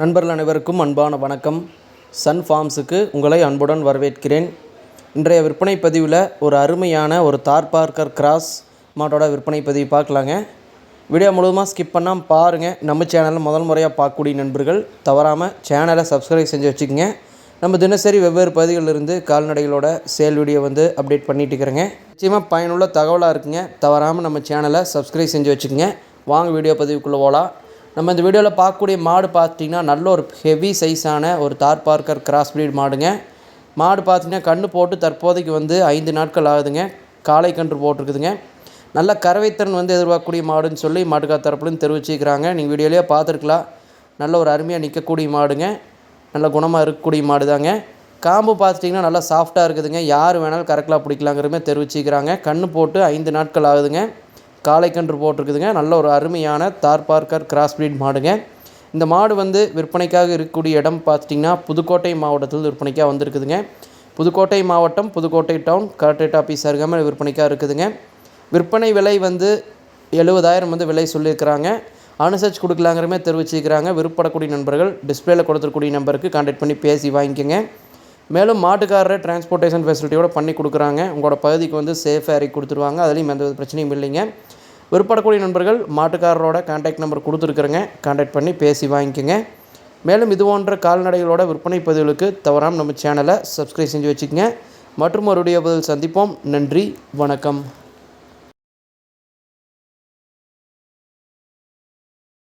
நண்பர்கள் அனைவருக்கும் அன்பான வணக்கம். சன் ஃபார்ம்ஸுக்கு உங்களை அன்புடன் வரவேற்கிறேன். இன்றைய விற்பனை பதிவில் ஒரு அருமையான ஒரு தார் பார்க்கர் கிராஸ் மாட்டோட விற்பனை பதிவு பார்க்கலாங்க. வீடியோ முழுவதுமாக ஸ்கிப் பண்ணால் பாருங்கள் நம்ம சேனலில் முதல் முறையாக பார்க்கக்கூடிய நண்பர்கள் தவறாமல் சேனலை சப்ஸ்கிரைப் செஞ்சு வச்சுக்கோங்க. நம்ம தினசரி வெவ்வேறு பகுதிகளிலிருந்து கால்நடைகளோட சேல் வீடியோ வந்து அப்டேட் பண்ணிட்டு இருக்கிறேங்க. நிச்சயமாக பயனுள்ள தகவலாக இருக்குங்க. தவறாமல் நம்ம சேனலை சப்ஸ்கிரைப் செஞ்சு வச்சுக்கோங்க. வாங்க வீடியோ பதிவுக்குள்ளே போகலாம் நம்ம இந்த வீடியோவில் பார்க்கக்கூடிய மாடு பார்த்தீங்கன்னா நல்ல ஒரு ஹெவி சைஸான ஒரு தார் பார்க்கர் கிராஸ் ப்ரீட் மாடுங்க. மாடு பார்த்தீங்கன்னா கன்று போட்டு தற்போதைக்கு வந்து ஐந்து நாட்கள் ஆகுதுங்க. காளை கன்று போட்டிருக்குதுங்க. நல்ல கறவைத்திறன் வந்து எதிர்பார்க்கக்கூடிய மாடுன்னு சொல்லி மாட்டுக்கார் தரப்புலையும் தெரிவிச்சுக்கிறாங்க நீங்கள் வீடியோலேயே பார்த்துருக்கலாம். நல்ல ஒரு அருமையாக நிற்கக்கூடிய மாடுங்க. நல்ல குணமாக இருக்கக்கூடிய மாடு தாங்க காம்பு பார்த்துட்டிங்கன்னா நல்லா சாஃப்டாக இருக்குதுங்க. யார் வேணாலும் கரெக்டாக பிடிக்கலாங்கிறமே தெரிவிச்சுக்கிறாங்க கன்று போட்டு ஐந்து நாட்கள் ஆகுதுங்க. காளைக்கன்று போட்டிருக்குதுங்க. நல்ல ஒரு அருமையான தார் பார்க்கர் கிராஸ் breed மாடுங்க. இந்த மாடு வந்து விற்பனைக்காக இருக்கக்கூடிய இடம் பார்த்துட்டிங்கன்னா புதுக்கோட்டை மாவட்டத்தில் விற்பனைக்காக வந்திருக்குதுங்க. புதுக்கோட்டை மாவட்டம் புதுக்கோட்டை டவுன் கலெக்டரேட் ஆஃபீஸ் அருகாமல் விற்பனைக்காக இருக்குதுங்க. விற்பனை விலை வந்து எழுபதாயிரம் வந்து விலை சொல்லியிருக்கிறாங்க. அனுசரிச்சு கொடுக்கலாங்கிறமே தெரிவிச்சிருக்கிறாங்க. விருப்பப்படக்கூடிய நண்பர்கள் டிஸ்பிளேல கொடுத்துருக்கூடிய நம்பருக்கு கான்டாக்ட் பண்ணி பேசி வாங்கிக்கோங்க. மேலும் மாட்டுக்காரரை டிரான்ஸ்போர்ட்டேஷன் ஃபெசிலிட்டியோட பண்ணி கொடுக்குறாங்க. உங்களோட பகுதிக்கு வந்து சேஃபாக இறக்கி கொடுத்துருவாங்க. அதுலேயும் எந்த பிரச்சனையும் இல்லைங்க. விருப்பப்படக்கூடிய நண்பர்கள் மாட்டுக்காரரோட கான்டாக்ட் நம்பர் கொடுத்துருக்குறேங்க. கான்டாக்ட் பண்ணி பேசி வாங்கிக்கோங்க. மேலும் இது போன்ற கால்நடைகளோட விற்பனை பதிவுகளுக்கு தவறாமல் நம்ம சேனலை சப்ஸ்கிரைப் செஞ்சு வச்சுக்கோங்க. மற்றும் ஒரு பதில் சந்திப்போம். நன்றி வணக்கம்.